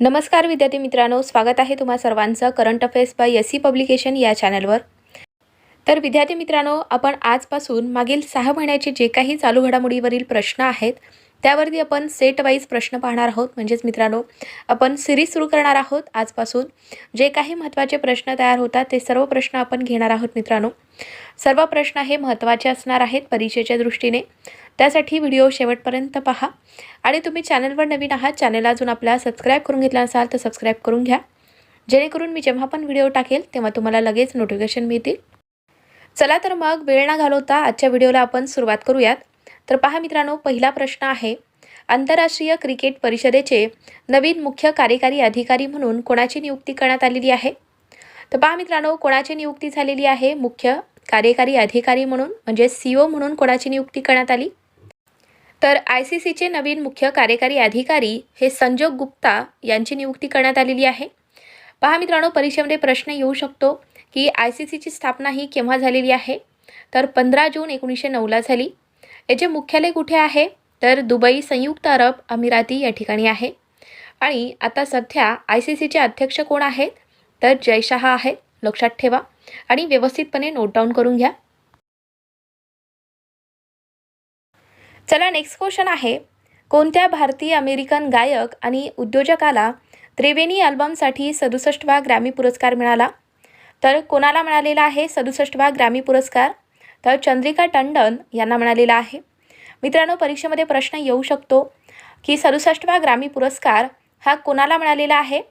नमस्कार विद्यार्थी मित्रांनो स्वागत आहे तुम्हा सर्वांचं current affairs by S C publication या चॅनलवर. तर विद्यार्थी मित्रांनो आपण आजपासून मागील सहा महिन्याचे जे काही चालू घडामोडीवरील प्रश्न आहेत त्यावरती आपण सेट वाईज प्रश्न पाहणार आहोत. म्हणजेच मित्रांनो आपण सिरीज सुरू करणार आहोत. आजपासून जे काही महत्त्वाचे प्रश्न तयार होतात ते सर्व प्रश्न आपण घेणार आहोत मित्रांनो. सर्व प्रश्न हे महत्त्वाचे असणार आहेत परीक्षेच्या दृष्टीने. त्यासाठी व्हिडिओ शेवटपर्यंत पहा. आणि तुम्ही चॅनलवर नवीन आहात चॅनल अजून आपल्याला सबस्क्राईब करून घेतला असाल तर सबस्क्राईब करून घ्या. जेणेकरून मी जेव्हा पण व्हिडिओ टाकेल तेव्हा तुम्हाला लगेच नोटिफिकेशन मिळतील. चला तर मग वेळ ना घालवता आजच्या व्हिडिओला आपण सुरुवात करूयात. तर पहा मित्रांनो पहिला प्रश्न आहे. आंतरराष्ट्रीय क्रिकेट परिषदेचे नवीन मुख्य कार्यकारी अधिकारी म्हणून कोणाची नियुक्ती करण्यात आलेली आहे? तर पहा मित्रांनो कोणाची नियुक्ती झालेली आहे? मुख्य कार्यकारी अधिकारी म्हणून म्हणजे सी ओ म्हणून कोणाची नियुक्ती करण्यात आली? तर आय सी सीचे नवीन मुख्य कार्यकारी अधिकारी हे संजोग गुप्ता यांची नियुक्ती करण्यात आलेली आहे. पहा मित्रांनो परीक्षेमध्ये प्रश्न येऊ शकतो की आय सी सीची स्थापना ही केव्हा झालेली आहे? तर पंधरा जून एकोणीसशे नऊला झाली. याचे मुख्यालय कुठे आहे? तर दुबई संयुक्त अरब अमिराती या ठिकाणी आहे. आणि आता सध्या आय सी सीचे अध्यक्ष कोण आहेत? तर जयशहा आहे. लक्षात ठेवा. आणि व्यवस्थितपणे नोट डाऊन करून घ्या. चला नेक्स्ट क्वेश्चन आहे. कोणत्या भारतीय अमेरिकन गायक आणि उद्योजकाला त्रिवेणी अल्बमसाठी सदुसष्टवा ग्रॅमी पुरस्कार मिळाला? तर कोणाला मिळालेला आहे सदुसष्टवा ग्रॅमी पुरस्कार? तर चंद्रिका टंडन यांना मिळालेला आहे. मित्रांनो परीक्षेमध्ये प्रश्न येऊ शकतो की सदुसष्टवा ग्रॅमी पुरस्कार हा कोणाला मिळालेला आहे?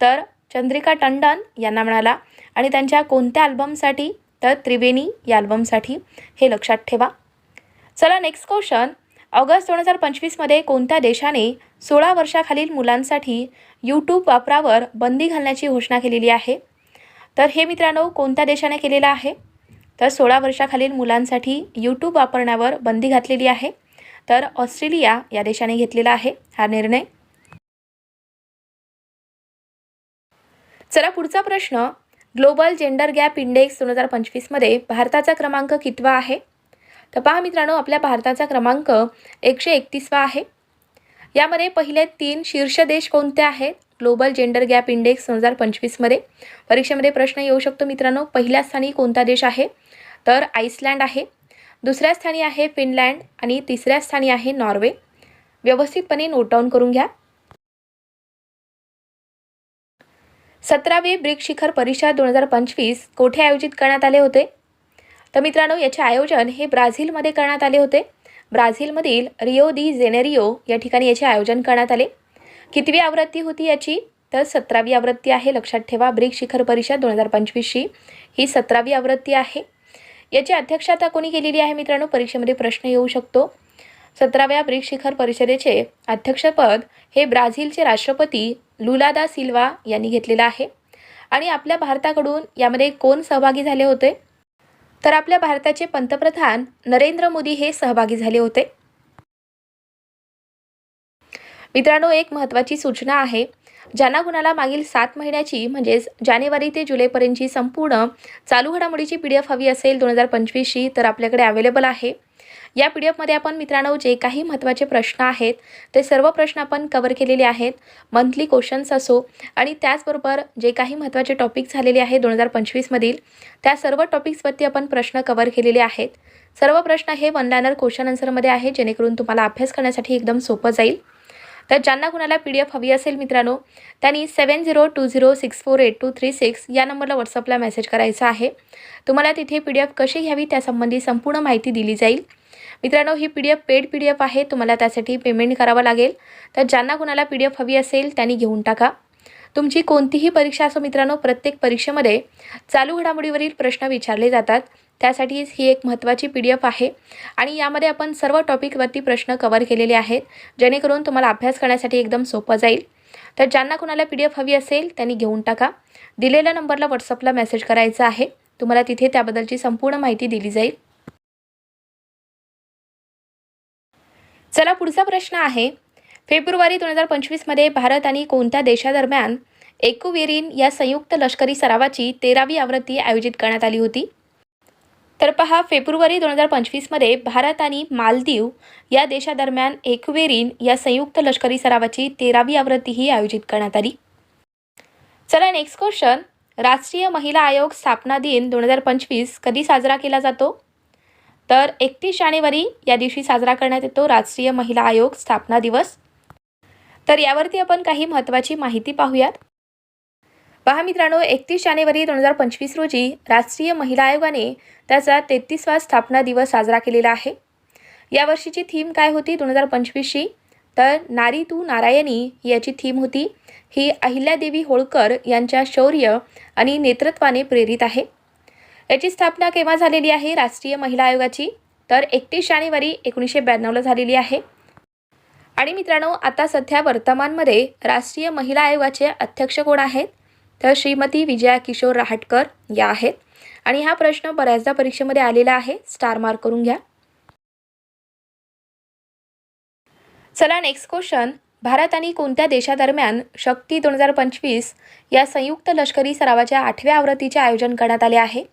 तर चंद्रिका टंडन यांना मिळाला आणि त्यांच्या कोणत्या अल्बमसाठी? तर त्रिवेणी या अल्बमसाठी. हे लक्षात ठेवा. चला नेक्स्ट क्वेश्चन ऑगस्ट दोन हजार पंचवीसमध्ये कोणत्या देशाने सोळा वर्षाखालील मुलांसाठी यूट्यूब वापरावर बंदी घालण्याची घोषणा केलेली आहे? तर हे मित्रांनो कोणत्या देशाने केलेलं आहे? तर सोळा वर्षाखालील मुलांसाठी यूट्यूब वापरण्यावर बंदी घातलेली आहे. तर ऑस्ट्रेलिया या देशाने घेतलेला आहे हा निर्णय. चला पुढचा प्रश्न. ग्लोबल जेंडर गॅप इंडेक्स दोन हजार पंचवीसमध्ये भारताचा क्रमांक कितवा आहे? तर पहा मित्रांनो आपल्या भारताचा क्रमांक एकशे एकतीसवा आहे. यामध्ये पहिले तीन शीर्ष देश कोणते आहेत? ग्लोबल जेंडर गॅप इंडेक्स दोन हजार पंचवीसमध्ये परीक्षेमध्ये प्रश्न येऊ शकतो मित्रांनो पहिल्या स्थानी कोणता देश आहे? तर आईसलँड आहे. दुसऱ्या स्थानी आहे फिनलँड आणि तिसऱ्या स्थानी आहे नॉर्वे. व्यवस्थितपणे नोट डाऊन करून घ्या. सतरावे ब्रिक्स शिखर परिषद दोन हजार पंचवीस कोठे आयोजित करण्यात आले होते? तर मित्रांनो याचे आयोजन हे ब्राझीलमध्ये करण्यात आले होते. ब्राझीलमधील रिओ दी जेनेरिओ या ठिकाणी याचे आयोजन करण्यात आले. कितवी आवृत्ती होती याची? तर सतरावी आवृत्ती आहे लक्षात ठेवा ब्रिक शिखर परिषद दोन हजार पंचवीसची. ही सतरावी आवृत्ती आहे. याची अध्यक्षता कोणी केलेली आहे मित्रांनो? परीक्षेमध्ये प्रश्न येऊ शकतो. सतराव्या ब्रिक्स शिखर परिषदेचे अध्यक्षपद हे ब्राझीलचे राष्ट्रपती लुलादा सिल्वा यांनी घेतलेलं आहे. आणि आपल्या भारताकडून यामध्ये कोण सहभागी झाले होते? तर आपल्या भारताचे पंतप्रधान नरेंद्र मोदी हे सहभागी झाले होते. मित्रांनो एक महत्त्वाची सूचना आहे ज्यांना कुणाला मागील सात महिन्याची म्हणजेच जानेवारी ते जुलैपर्यंतची संपूर्ण चालू घडामोडीची पी डी एफ हवी असेल दोन हजार पंचवीसची तर आपल्याकडे अवेलेबल आहे. या पी डी एफमध्ये आपण मित्रांनो जे काही महत्त्वाचे प्रश्न आहेत ते सर्व प्रश्न आपण कवर केलेले आहेत. मंथली क्वेश्चन्स असो आणि त्याचबरोबर जे काही महत्त्वाचे टॉपिक झालेले आहेत दोन हजार पंचवीसमधील त्या सर्व टॉपिक्सवरती आपण प्रश्न कवर केलेले आहेत. सर्व प्रश्न हे वन लायनर क्वेश्चन आन्सरमध्ये आहे जेणेकरून तुम्हाला अभ्यास करण्यासाठी एकदम सोपं जाईल. तर ज्यांना कुणाला पी डी एफ हवी असेल मित्रांनो त्यांनी seven zero two zero six four eight two three six या नंबरला व्हॉट्सअपला मेसेज करायचा आहे. तुम्हाला तिथे पी डी एफ कशी घ्यावी त्यासंबंधी संपूर्ण माहिती दिली जाईल. मित्रांनो ही P D F paid P D F आहे. तुम्हाला त्यासाठी पेमेंट करावं लागेल. तर ज्यांना कुणाला पी डी एफ हवी असेल त्यांनी घेऊन टाका. तुमची कोणतीही परीक्षा असो मित्रांनो प्रत्येक परीक्षेमध्ये चालू घडामोडीवरील प्रश्न विचारले जातात. त्यासाठीच ही एक महत्त्वाची पी डी एफ आहे. आणि यामध्ये आपण सर्व टॉपिकवरती प्रश्न कवर केलेले आहेत जेणेकरून तुम्हाला अभ्यास करण्यासाठी एकदम सोपं जाईल. तर ज्यांना कुणाला पी डी एफ हवी असेल त्यांनी घेऊन टाका. दिलेल्या नंबरला व्हॉट्सअपला मेसेज करायचा आहे. तुम्हाला तिथे त्याबद्दलची संपूर्ण माहिती दिली जाईल. चला पुढचा प्रश्न आहे. फेब्रुवारी दोन हजार पंचवीसमध्ये भारत आणि कोणत्या देशादरम्यान एकुवेरिन या संयुक्त लष्करी सरावाची तेरावी आवृत्ती आयोजित करण्यात आली होती? तर पहा फेब्रुवारी दोन हजार पंचवीसमध्ये भारत आणि मालदीव या देशादरम्यान एकवेरीन या संयुक्त लष्करी सरावाची तेरावी आवृत्तीही आयोजित करण्यात आली. चला नेक्स्ट क्वेश्चन राष्ट्रीय महिला आयोग स्थापना दिन दोन हजार पंचवीस कधी साजरा केला जातो? तर एकतीस जानेवारी या दिवशी साजरा करण्यात येतो राष्ट्रीय महिला आयोग स्थापना दिवस. तर यावरती आपण काही महत्त्वाची माहिती पाहूयात. पहा मित्रांनो एकतीस जानेवारी दोन हजार पंचवीस रोजी राष्ट्रीय महिला आयोगाने त्याचा तेहतीसवा स्थापना दिवस साजरा केलेला आहे. यावर्षीची थीम काय होती दोन हजार पंचवीसची? तर नारी तू नारायणी याची थीम होती. ही अहिल्यादेवी होळकर यांच्या शौर्य आणि नेतृत्वाने प्रेरित आहे. याची स्थापना केव्हा झालेली आहे? राष्ट्रीय महिला आयोगाची? तर एकतीस जानेवारी एकोणीसशे ब्याण्णवला झालेली आहे. आणि मित्रांनो आता सध्या वर्तमानमध्ये राष्ट्रीय महिला आयोगाचे अध्यक्ष कोण आहेत? तर श्रीमती विजया किशोर रहाटकर या आहेत. आणि हा प्रश्न बऱ्याचदा परीक्षेमध्ये आलेला आहे. स्टार मार्क करून घ्या. चला नेक्स्ट क्वेश्चन भारत आणि कोणत्या देशादरम्यान शक्ती दोन हजार पंचवीस या संयुक्त लष्करी सरावाच्या आठव्या आवृत्तीचे आयोजन करण्यात आले आहे?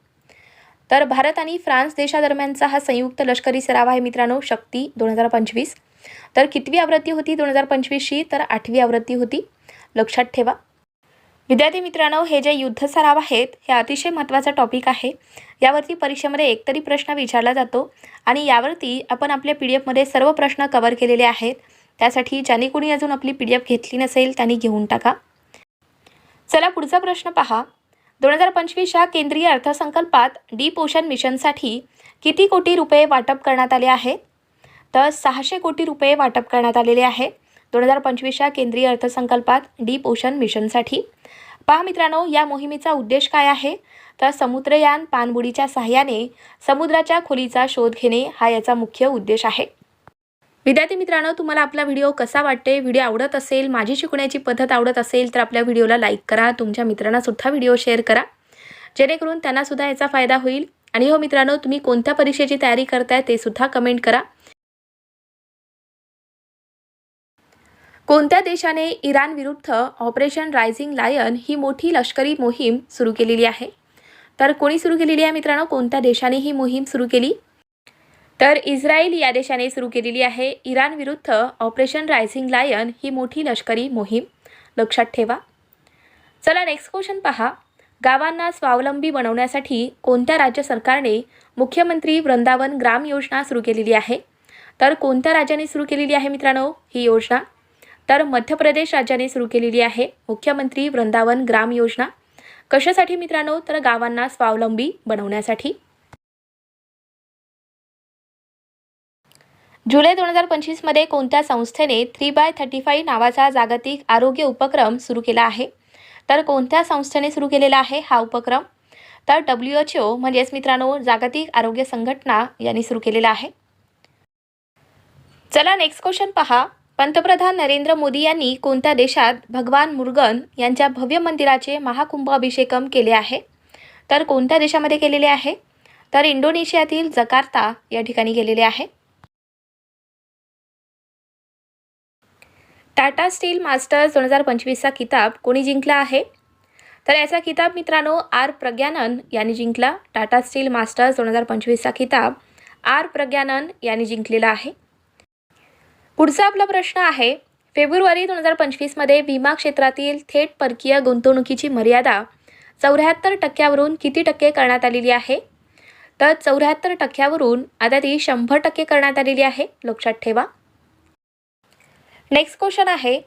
तर भारत आणि फ्रान्स देशादरम्यानचा हा संयुक्त लष्करी सराव आहे मित्रांनो शक्ती दोन हजार पंचवीस. तर कितवी आवृत्ती होती दोन हजार पंचवीसची? तर आठवी आवृत्ती होती. लक्षात ठेवा. विद्यार्थी मित्रांनो हे जे युद्ध सराव आहेत हे अतिशय महत्त्वाचा टॉपिक आहे. यावरती परीक्षेमध्ये एकतरी प्रश्न विचारला जातो आणि यावरती आपण आपल्या पी डी एफमध्ये सर्व प्रश्न कवर केलेले आहेत. त्यासाठी ज्याने कोणी अजून आपली पी डी एफ घेतली नसेल त्यांनी घेऊन टाका. चला पुढचा प्रश्न पहा. दोन हजार पंचवीसच्या केंद्रीय अर्थसंकल्पात डीप ओशन मिशनसाठी किती कोटी रुपये वाटप करण्यात आले आहे तर सहाशे कोटी रुपये वाटप करण्यात आलेले आहे. दोन हजार पंचवीसच्या केंद्रीय अर्थसंकल्पात डीप ओशन मिशनसाठी. पहा मित्रांनो या मोहिमेचा उद्देश काय आहे? तर समुद्रयान पाणबुडीच्या सहाय्याने समुद्राच्या खोलीचा शोध घेणे हा याचा मुख्य उद्देश आहे. विद्यार्थी मित्रांनो तुम्हाला आपला व्हिडिओ कसा वाटते व्हिडिओ आवडत असेल माझी शिकण्याची पद्धत आवडत असेल तर आपल्या व्हिडिओला लाईक करा. तुमच्या मित्रांनासुद्धा व्हिडिओ शेअर करा. जेणेकरून त्यांनासुद्धा याचा फायदा होईल. आणि हो मित्रांनो तुम्ही कोणत्या परीक्षेची तयारी करताय ते सुद्धा कमेंट करा. कोणत्या देशाने इराण विरुद्ध ऑपरेशन रायझिंग लायन ही मोठी लष्करी मोहीम सुरू केलेली आहे? तर कोणी सुरू केलेली आहे मित्रांनो? कोणत्या देशाने ही मोहीम सुरू केली? तर इस्रायल या देशाने सुरू केलेली आहे इराण विरुद्ध ऑपरेशन रायझिंग लायन ही मोठी लष्करी मोहीम. लक्षात ठेवा. चला नेक्स्ट क्वेश्चन पहा. गावांना स्वावलंबी बनवण्यासाठी कोणत्या राज्य सरकारने मुख्यमंत्री वृंदावन ग्राम योजना सुरू केलेली आहे? तर कोणत्या राज्याने सुरू केलेली आहे मित्रांनो ही योजना? तर मध्य प्रदेश राज्याने सुरू केलेली आहे मुख्यमंत्री वृंदावन ग्राम योजना. कशासाठी मित्रांनो? तर गावांना स्वावलंबी बनवण्यासाठी. जुलै दोन हजार पंचवीसमध्ये कोणत्या संस्थेने थ्री बाय थर्टी फाईव्ह नावाचा जागतिक आरोग्य उपक्रम सुरू केला आहे? तर कोणत्या संस्थेने सुरू केलेला आहे हा उपक्रम? तर डब्ल्यू एच ओ म्हणजेच मित्रांनो जागतिक आरोग्य संघटना यांनी सुरू केलेला आहे. चला नेक्स्ट क्वेश्चन पहा. पंतप्रधान नरेंद्र मोदी यांनी कोणत्या देशात भगवान मुर्गन यांच्या भव्य मंदिराचे महाकुंभ अभिषेकम केले आहे? तर कोणत्या देशामध्ये केलेले आहे? तर इंडोनेशियातील जकार्ता या ठिकाणी केलेले आहे. टाटा स्टील मास्टर्स दोन हजार पंचवीसचा किताब कोणी जिंकला आहे? तर याचा किताब मित्रांनो आर प्रज्ञानन यांनी जिंकला. टाटा स्टील मास्टर्स दोन हजार पंचवीसचा किताब आर प्रज्ञानन यांनी जिंकलेला आहे. पुढचा आपला प्रश्न आहे फेब्रुवारी दोन हजार पंचवीसमध्ये विमा क्षेत्रातील थेट परकीय गुंतवणुकीची मर्यादा चौऱ्याहत्तर टक्क्यावरून किती टक्के करण्यात आलेली आहे? तर चौऱ्याहत्तर टक्क्यावरून आता ती शंभर टक्के करण्यात आलेली आहे. लक्षात ठेवा. नेक्स्ट क्वेश्चन आहे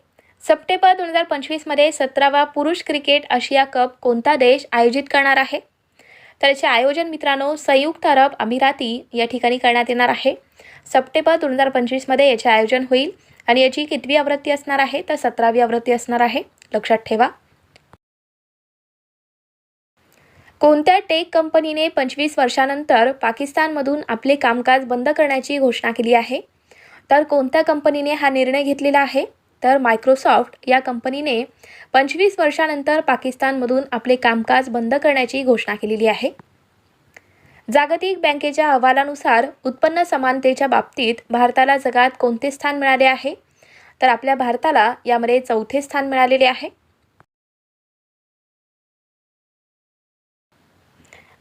सप्टेंबर दोन हजार पंचवीसमध्ये सतरावा पुरुष क्रिकेट आशिया कप कोणता देश आयोजित करणार आहे? तर याचे आयोजन मित्रांनो संयुक्त अरब अमिराती या ठिकाणी करण्यात येणार आहे. सप्टेंबर दोन हजार पंचवीसमध्ये याचे आयोजन होईल आणि याची कितवी आवृत्ती असणार आहे? तर सतरावी आवृत्ती असणार आहे. लक्षात ठेवा. कोणत्या टेक कंपनीने पंचवीस वर्षानंतर पाकिस्तानमधून आपले कामकाज बंद करण्याची घोषणा केली आहे? तर कोणत्या कंपनीने हा निर्णय घेतलेला आहे? तर मायक्रोसॉफ्ट या कंपनीने पंचवीस वर्षानंतर पाकिस्तानमधून आपले कामकाज बंद करण्याची घोषणा केलेली आहे. जागतिक बँकेच्या अहवालानुसार उत्पन्न समानतेच्या बाबतीत भारताला जगात कोणते स्थान मिळाले आहे? तर आपल्या भारताला यामध्ये चौथे स्थान मिळालेले आहे.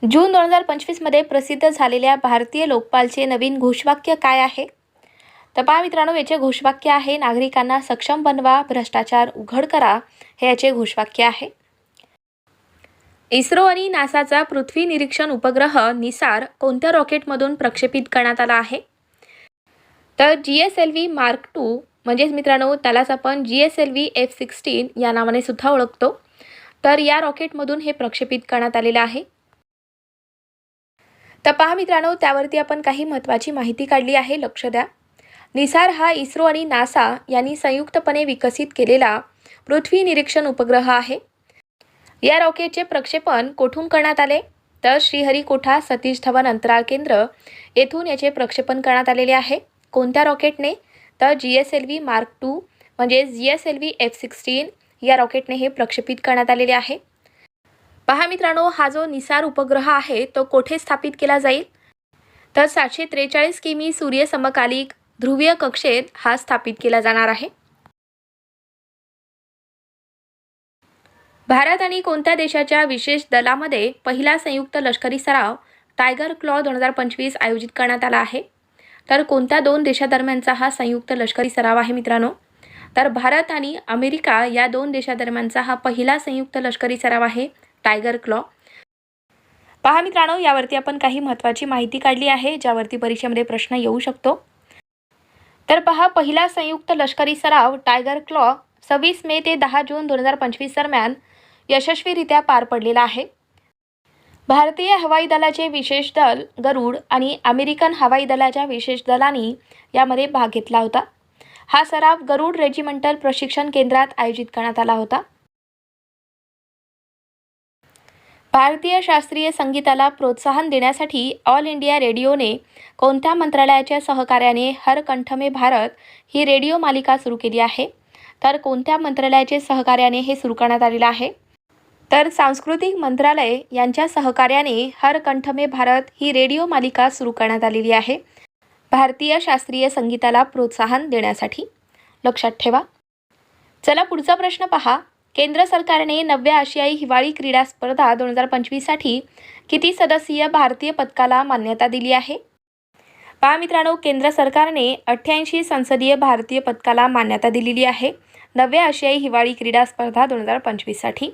जून दोन हजार पंचवीसमध्ये प्रसिद्ध झालेल्या भारतीय लोकपालचे नवीन घोषवाक्य काय आहे? तर पहा मित्रांनो याचे घोषवाक्य आहे नागरिकांना सक्षम बनवा भ्रष्टाचार उघड करा हे याचे घोषवाक्य आहे. इस्रो आणि नासाचा पृथ्वी निरीक्षण उपग्रह निसार कोणत्या रॉकेटमधून प्रक्षेपित करण्यात आला आहे? तर G S L V mark two म्हणजेच मित्रांनो त्यालाच आपण G S L V F sixteen या नावाने सुद्धा ओळखतो. तर या रॉकेटमधून हे प्रक्षेपित करण्यात आलेलं आहे. तर पहा मित्रांनो त्यावरती आपण काही महत्त्वाची माहिती काढली आहे लक्ष द्या. निसार हा इस्रो आणि नासा यांनी संयुक्तपणे विकसित केलेला पृथ्वी निरीक्षण उपग्रह आहे. या रॉकेटचे प्रक्षेपण कोठून करण्यात आले? तर श्रीहरिकोठा सतीश धवन अंतराळ केंद्र येथून याचे प्रक्षेपण करण्यात आलेले आहे. कोणत्या रॉकेटने? तर G S L V mark two म्हणजे G S L V F sixteen या रॉकेटने हे प्रक्षेपित करण्यात आलेले आहे. पहा मित्रांनो हा जो निसार उपग्रह आहे तो कोठे स्थापित केला जाईल? तर सातशे त्रेचाळीस किमी सूर्यसमकालिक ध्रुवीय कक्षेत हा स्थापित केला जाणार आहे. भारत आणि कोणत्या देशाच्या विशेष दलामध्ये पहिला संयुक्त लष्करी सराव टायगर क्लॉ दोन हजार पंचवीस आयोजित करण्यात आला आहे? तर कोणत्या दोन देशादरम्यानचा हा संयुक्त लष्करी सराव आहे मित्रांनो? तर भारत आणि अमेरिका या दोन देशादरम्यानचा हा पहिला संयुक्त लष्करी सराव आहे टायगर क्लॉ. पहा मित्रांनो यावरती आपण काही महत्त्वाची माहिती काढली आहे ज्यावरती परीक्षेमध्ये प्रश्न येऊ शकतो. तर पहा पहिला संयुक्त लष्करी सराव टायगर क्लॉ सव्वीस मे ते दहा जून दोन हजार पंचवीस दरम्यान यशस्वीरित्या पार पडलेला आहे. भारतीय हवाई दलाचे विशेष दल गरुड आणि अमेरिकन हवाई दलाच्या विशेष दलांनी यामध्ये भाग घेतला होता. हा सराव गरुड रेजिमेंटल प्रशिक्षण केंद्रात आयोजित करण्यात आला होता. भारतीय शास्त्रीय संगीताला प्रोत्साहन देण्यासाठी ऑल इंडिया रेडिओने कोणत्या मंत्रालयाच्या सहकार्याने हर कंठमे भारत ही रेडिओ मालिका सुरू केली आहे? तर कोणत्या मंत्रालयाचे सहकार्याने हे सुरू करण्यात आलेलं आहे? तर सांस्कृतिक मंत्रालय यांच्या सहकार्याने हर कंठमे भारत ही रेडिओ मालिका सुरू करण्यात आलेली आहे. भारतीय शास्त्रीय संगीताला प्रोत्साहन देण्यासाठी लक्षात ठेवा. चला पुढचा प्रश्न पहा. केंद्र सरकारने नवव्या आशियाई हिवाळी क्रीडा स्पर्धा दोन हजार पंचवीससाठी किती सदस्यीय भारतीय पथकाला मान्यता दिली आहे? पहा मित्रांनो केंद्र सरकारने अठ्ठ्याऐंशी संसदीय भारतीय पथकाला मान्यता दिलेली आहे नव्या आशियाई हिवाळी क्रीडा स्पर्धा दोन हजार पंचवीससाठी.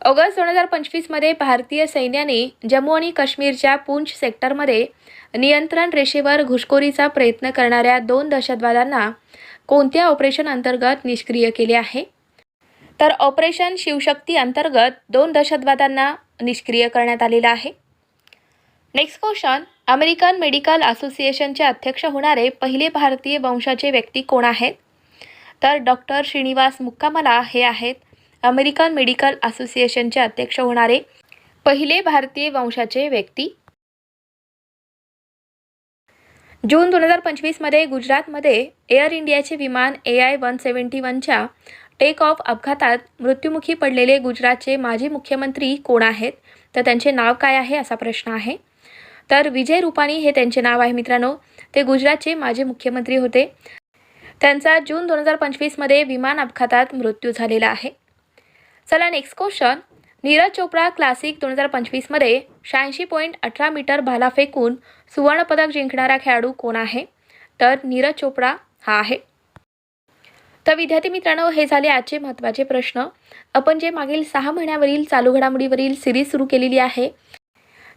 ऑगस्ट दोन हजार पंचवीसमध्ये भारतीय सैन्याने जम्मू आणि काश्मीरच्या पूंछ सेक्टरमध्ये नियंत्रण रेषेवर घुसखोरीचा प्रयत्न करणाऱ्या दोन दहशतवाद्यांना कोणत्या ऑपरेशन अंतर्गत निष्क्रिय केले आहे? तर ऑपरेशन शिवशक्ती अंतर्गत दोन दहशतवाद्यांना निष्क्रिय करण्यात आलेलं आहे. नेक्स्ट क्वेश्चन अमेरिकन मेडिकल असोसिएशनचे अध्यक्ष होणारे पहिले भारतीय वंशाचे व्यक्ती कोण आहेत? तर डॉक्टर श्रीनिवास मुक्कामला हे आहेत अमेरिकन मेडिकल असोसिएशनचे अध्यक्ष होणारे पहिले भारतीय वंशाचे व्यक्ती जून दोन हजार पंचवीसमध्ये गुजरातमध्ये एअर इंडियाचे विमान ए आय वन सेवन्टी वनच्या टेक ऑफ अपघातात मृत्युमुखी पडलेले गुजरातचे माजी मुख्यमंत्री कोण आहेत? तर त्यांचे नाव काय आहे असा प्रश्न आहे. तर विजय रुपाणी हे त्यांचे नाव आहे मित्रांनो. ते गुजरातचे माजी मुख्यमंत्री होते. त्यांचा जून दोन हजार पंचवीसमध्ये विमान अपघातात मृत्यू झालेला आहे. चला next question Neeraj Chopra classic दोन हजार पंचवीसमध्ये शहाऐंशी पॉईंट अठरा मीटर भाला फेकून सुवर्णपदक जिंकणारा खेळाडू कोण आहे? तर नीरज चोपडा हा आहे. तर विद्यार्थी मित्रांनो हे झाले आजचे महत्त्वाचे प्रश्न. आपण जे मागील सहा महिन्यावरील चालू घडामोडीवरील सिरीज सुरू केलेली आहे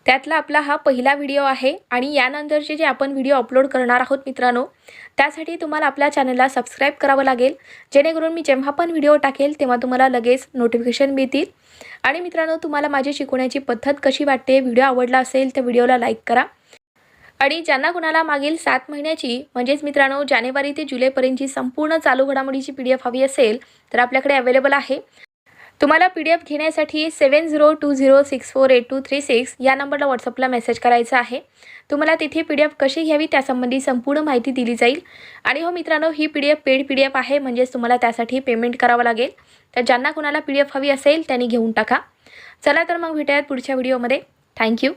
त्यातला आपला हा पहिला व्हिडिओ आहे आणि यानंतरचे जे आपण व्हिडिओ अपलोड करणार आहोत मित्रांनो त्यासाठी तुम्हाला आपल्या चॅनलला सबस्क्राईब करावं लागेल. जेणेकरून मी जेव्हा पण व्हिडिओ टाकेल तेव्हा तुम्हाला लगेच नोटिफिकेशन मिळतील. आणि मित्रांनो तुम्हाला माझी शिकवण्याची पद्धत कशी वाटते व्हिडिओ आवडला असेल तर व्हिडिओला लाईक करा. आणि ज्यांना कुणाला मागील सात महिन्याची म्हणजेच मित्रांनो जानेवारी ते जुलैपर्यंतची संपूर्ण चालू घडामोडीची पी डी एफ हवी असेल तर आपल्याकडे अवेलेबल आहे. तुम्हाला पी डी एफ घेण्यासाठी seven zero two zero six four eight two three six या नंबरला व्हॉट्सअपला मेसेज करायचा आहे. तुम्हाला तिथे पी डी एफ कशी घ्यावी त्यासंबंधी संपूर्ण माहिती दिली जाईल. आणि हो मित्रांनो ही P D F paid P D F आहे म्हणजेच तुम्हाला त्यासाठी पेमेंट करावं लागेल. तर ज्यांना कुणाला पी डी एफ हवी असेल त्यांनी घेऊन टाका. चला तर मग भेटूयात पुढच्या व्हिडिओमध्ये. थँक्यू.